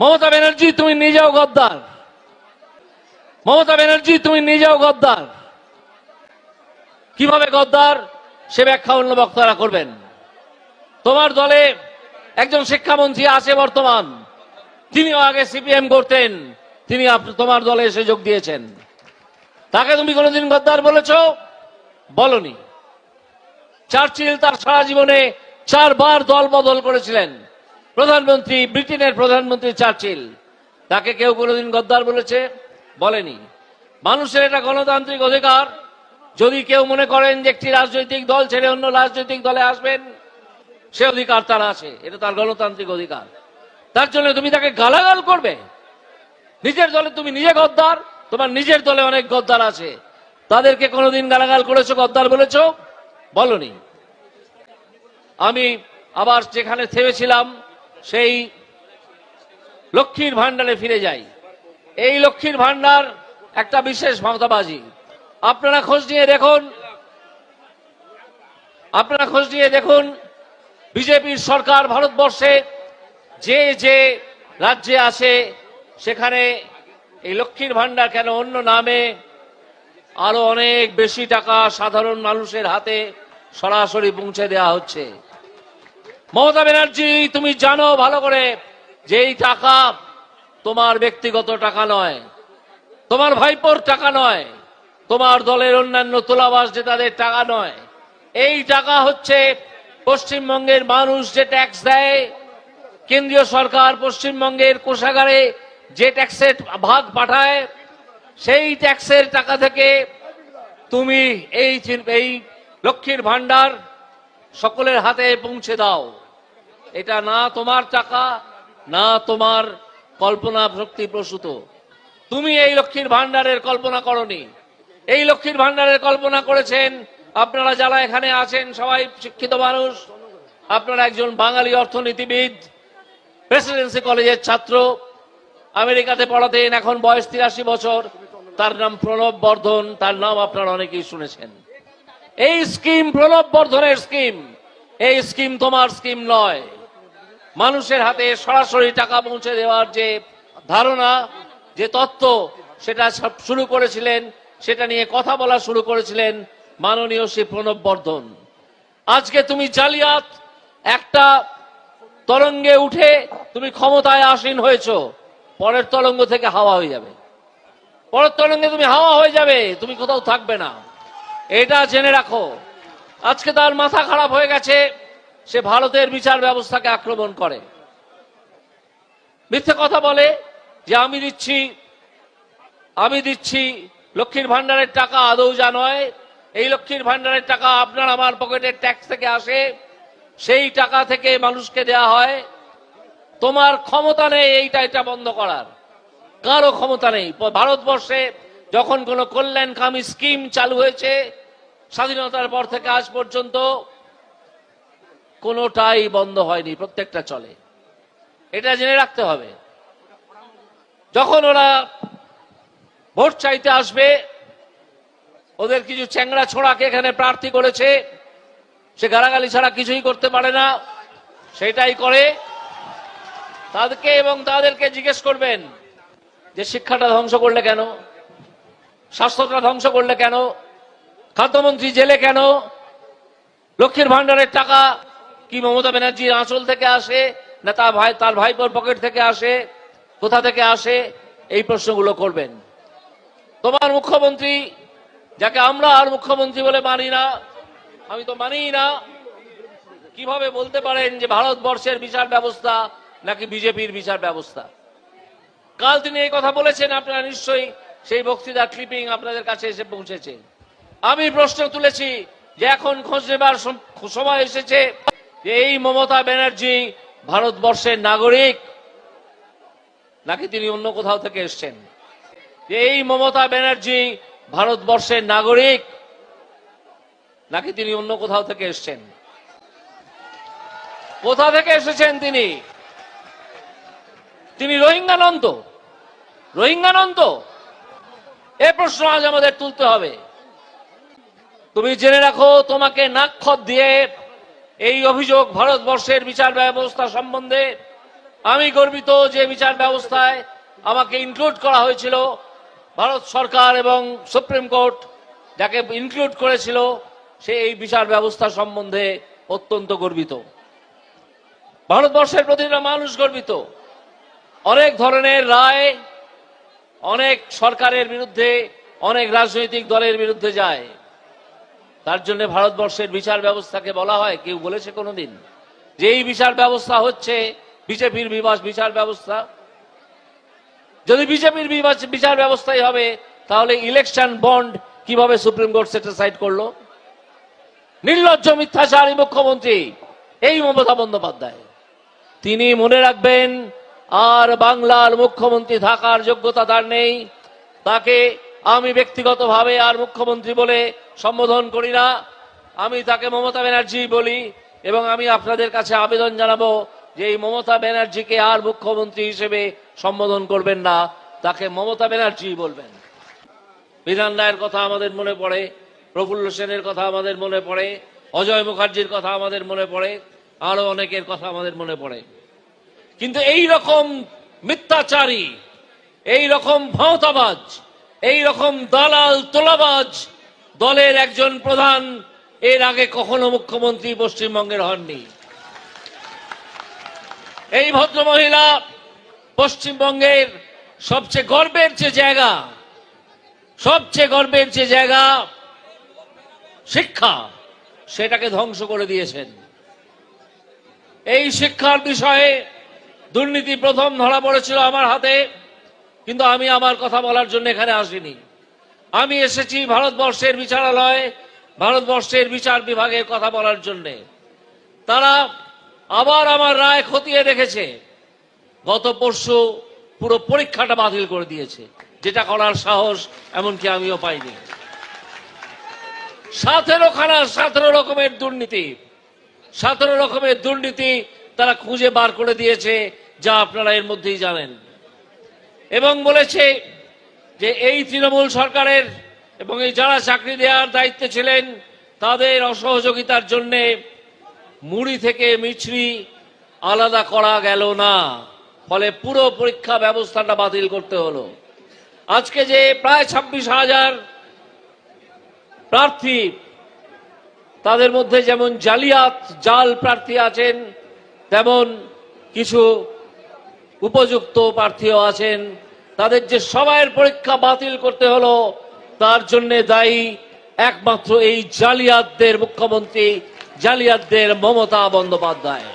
মমতা ব্যানার্জি, তুমি নিজেও গদ্দার। মমতা ব্যানার্জি, তুমি নিজেও গদ্দার। কীভাবে গদ্দার? সে ব্যাখ্যা অন্য বক্তারা করবেন। তোমার দলে একজন শিক্ষামন্ত্রী আছে বর্তমান। তিনিও আগে সিপিএম করতেন। তিনি তোমার দলে এসে যোগ দিয়েছেন। তাকে তুমি কোনোদিন গদ্দার বলেছ? বলনি। চার্চিল তার সারা জীবনে চারবার দল বদল করেছিলেন। প্রধানমন্ত্রী, ব্রিটেনের প্রধানমন্ত্রী চার্চিল, তাকে কেউ কোনোদিন গদ্দার বলেছে? বলেনি। মানুষের এটা গণতান্ত্রিক অধিকার। যদি কেউ মনে করেন যে একটি রাজনৈতিক দল ছেড়ে অন্য রাজনৈতিক দলে আসবেন, সে অধিকার তার আছে। এটা তার গণতান্ত্রিক অধিকার। তার জন্য তুমি তাকে গালাগাল করবে। নিজের দলে তুমি নিজে গদ্দার, তোমার নিজের দলে অনেক গদ্দার আছে। তাদেরকে কোনোদিন গালাগাল করেছ, গদ্দার বলেছ? বলনি। আমি আবার যেখানে থেমেছিলাম সেই লক্ষ্মীর ভান্ডারে ফিরে যাই। এই লক্ষ্মীর ভান্ডার একটা বিশেষ মমতাবাজি। আপনারা খোঁজ নিয়ে দেখুন। আপনারা খোঁজ নিয়ে দেখুন, বিজেপির সরকার ভারতবর্ষে যে যে রাজ্যে আছে, সেখানে এই লক্ষ্মীর ভান্ডার কেন অন্য নামে? আরও অনেক বেশি টাকা সাধারণ মানুষের হাতে সরাসরি পৌঁছে দেওয়া হচ্ছে। মমতা ব্যানার্জি, তুমি জানো ভালো করে যে এই টাকা তোমার ব্যক্তিগত টাকা নয়, তোমার ভাইপোর টাকা নয়, তোমার দলের অন্যান্য তোলাবাস নেতাদের টাকা নয়, এই টাকা হচ্ছে পশ্চিমবঙ্গের মানুষ যে ট্যাক্স দেয়, কেন্দ্রীয় সরকার পশ্চিমবঙ্গের কোষাগারে যে ট্যাক্সের ভাগ পাঠায়, সেই ট্যাক্সের টাকা থেকে তুমি এই এই লক্ষ্মীর ভান্ডার সকলের হাতে পৌঁছে দাও। এটা না তোমার টাকা, না তোমার কল্পনা শক্তি প্রসূত। তুমি এই লক্ষ্মীর ভান্ডারের কল্পনা করনি। এই লক্ষ্মীর ভান্ডারের কল্পনা করেছেন, আপনারা যারা এখানে আছেন, সবাই শিক্ষিত মানুষ। আপনারা একজন বাঙালি অর্থনীতিবিদ, প্রেসিডেন্সি কলেজের ছাত্র। আমেরিকাতে পড়াতেন, এখন বয়স তিরাশি বছর। তার নাম প্রণব বর্ধন, তার নাম আপনারা অনেকেই শুনেছেন। এই স্কিম প্রণব বর্ধনের স্কিম। এই স্কিম তোমার স্কিম নয়। মানুষের হাতে সরাসরি টাকা পৌঁছে দেওয়ার যে ধারণা, যে তত্ত্ব, সেটা শুরু করেছিলেন, সেটা নিয়ে কথা বলা শুরু করেছিলেন মাননীয় শ্রী প্রণব বর্ধন। আজকে তুমি জালিয়াত একটা তরঙ্গে উঠে তুমি ক্ষমতায় আসীন হয়েছো, পরের তরঙ্গ থেকে হাওয়া হয়ে যাবে। পরের তরঙ্গে তুমি হাওয়া হয়ে যাবে, তুমি কোথাও থাকবে না। এটা জেনে রাখো। আজকে তার মাথা খারাপ হয়ে গেছে, সে ভারতের বিচার ব্যবস্থাকে আক্রমণ করে। মিথ্যে কথা বলে যে আমি দিচ্ছি আমি দিচ্ছি, লক্ষ্মীর ভান্ডারের টাকা আদৌ যা নয়, এই লক্ষ্মীর ভান্ডারের টাকা আপনার আমার পকেটের ট্যাক্স থেকে আসে, সেই টাকা থেকে মানুষকে দেয়া হয়। তোমার ক্ষমতা নেই এইটা, এটা বন্ধ করার। কারও ক্ষমতা নেই। ভারতবর্ষে যখন কোনো কল্যাণকামী স্কিম চালু হয়েছে, স্বাধীনতার পর থেকে আজ পর্যন্ত কোনোটাই বন্ধ হয়নি, প্রত্যেকটা চলে। এটা জেনে রাখতে হবে। যখন ওরা ভোট চাইতে আসবে, ওদের কিছু চ্যাংরা ছোড়াকে এখানে প্রার্থী করেছে, সে গালাগালি ছাড়া কিছুই করতে পারে না, সেটাই করে। তাদেরকে এবং তাদেরকে জিজ্ঞেস করবেন যে শিক্ষাটা ধ্বংস করলে কেন? স্বাস্থ্যটা ধ্বংস করলে কেন? খাদ্যমন্ত্রী জেলে কেন? লক্ষ্মীর ভান্ডারের টাকা কি মমতা ব্যানার্জির আঁচল থেকে আসে, না তার ভাই তার ভাইপোর পকেট থেকে আসে, কোথা থেকে আসে? এই প্রশ্নগুলো করবেন। তোমার মুখ্যমন্ত্রী, যাকে আমরা আর মুখ্যমন্ত্রী বলে মানি না, আমি তো মানিই না, কীভাবে বলতে পারেন যে ভারতবর্ষের বিচার ব্যবস্থা নাকি বিজেপির বিচার ব্যবস্থা? কাল তিনি এই কথা বলেছেন, আপনারা নিশ্চয়ই সেই বক্তৃতা ক্লিপিং আপনাদের কাছে এসে পৌঁছেছে। আমি প্রশ্ন তুলেছি যে এখন খোঁজ নেবার সময় এসেছে যে এই মমতা ব্যানার্জি ভারতবর্ষের নাগরিক? নাকি তিনি অন্য কোথাও থেকে এসছেন? এই মমতা ব্যানার্জি ভারতবর্ষের নাগরিক? নাকি তিনি অন্য কোথাও থেকে এসছেন? কোথা থেকে এসেছেন তিনি? তিনি রোহিঙ্গা নন তো রোহিঙ্গা নন তো এ প্রশ্ন আজ আমাদের তুলতে হবে। তুমি জেনে রাখো, তোমাকে নাক্ষত দিয়ে এই অভিযোগ ভারতবর্ষের বিচার ব্যবস্থা সম্বন্ধে আমি গর্বিত যে বিচার ব্যবস্থায় আমাকে ইনক্লুড করা হয়েছিল। ভারত সরকার এবং সুপ্রিম কোর্ট যাকে ইনক্লুড করেছিল, সে এই বিচার ব্যবস্থা সম্বন্ধে অত্যন্ত গর্বিত। ভারতবর্ষের প্রতিটা মানুষ গর্বিত। অনেক ধরনের রায় অনেক সরকারের বিরুদ্ধে, অনেক রাজনৈতিক দলের বিরুদ্ধে যায়। তার জন্য ভারতবর্ষের বিচার ব্যবস্থাকে বলা হয়, কেউ বলেছে কোনোদিন? যে এই বিচার ব্যবস্থা হচ্ছে, বিজেপির বিবাস বিচার ব্যবস্থা। যদি বিজেপির বিচার ব্যবস্থাই হবে, তাহলে ইলেকশন বন্ড কীভাবে সুপ্রিম কোর্ট সেটিসাইড করল? নির্লজ্জ মিথ্যাচারী মুখ্যমন্ত্রী, এই মমতা বন্দ্যোপাধ্যায়। তিনি মনে রাখবেন আর বাংলার মুখ্যমন্ত্রী থাকার যোগ্যতা তার নেই। তাকে আমি ব্যক্তিগতভাবে আর মুখ্যমন্ত্রী বলে সম্বোধন করি না। আমি তাকে মমতা ব্যানার্জি বলি এবং আমি আপনাদের কাছে আবেদন জানাব যে এই মমতা ব্যানার্জিকে আর মুখ্যমন্ত্রী হিসেবে সম্বোধন করবেন না, তাকে মমতা ব্যানার্জি বলবেন। বিধান রায়ের কথা আমাদের মনে পড়ে, প্রফুল্ল সেনের কথা আমাদের মনে পড়ে, অজয় মুখার্জির কথা আমাদের মনে পড়ে, আরও অনেকের কথা আমাদের মনে পড়ে। কিন্তু এই রকম মিথ্যাচারী, এই রকম ভাঁওতাবাজ, এই রকম দালাল তোলাবাজ দলের একজন প্রধান এর আগে কখনো মুখ্যমন্ত্রী পশ্চিমবঙ্গের হননি। এই ভদ্র মহিলা পশ্চিমবঙ্গের সবচেয়ে গর্বের যে জায়গা, সবচেয়ে গর্বের যে জায়গা শিক্ষা, সেটাকে ধ্বংস করে দিয়েছেন। এই শিক্ষার বিষয়ে দুর্নীতি প্রথম ধরা পড়েছিল আমার হাতে, কিন্তু আমি আমার কথা বলার জন্য এখানে আসিনি। আমি এসেছি ভারতবর্ষের বিচারালয়, ভারতবর্ষের বিচার বিভাগের কথা বলার জন্যে। তারা আবার আমার রায় খতিয়ে দেখেছে। গত পরশু পুরো পরীক্ষাটা বাতিল করে দিয়েছে। যেটা করার সাহস এমনকি আমিও পাইনি। সতেরো খানা সতেরো রকমের দুর্নীতি, সতেরো রকমের দুর্নীতি তারা খুঁজে বার করে দিয়েছে, যা আপনারা এর মধ্যেই জানেন। এবং বলেছে যে এই তৃণমূল সরকারের এবং এই যারা চাকরি দেওয়ার দায়িত্বে ছিলেন, তাদের অসহযোগিতার জন্যে মুড়ি থেকে মিছরি আলাদা করা গেল না। ফলে পুরো পরীক্ষা ব্যবস্থাটা বাতিল করতে হলো। আজকে যে প্রায় ছাব্বিশ হাজার প্রার্থী, তাদের মধ্যে যেমন জালিয়াত জাল প্রার্থী আছেন তেমন কিছু উপযুক্ত প্রার্থীও আছেন। তাদের যে সবাইয়ের পরীক্ষা বাতিল করতে হলো, তার জন্য দায়ী একমাত্র এই জালিয়াতদের মুখ্যমন্ত্রী, জালিয়াতদের মমতা বন্দ্যোপাধ্যায়।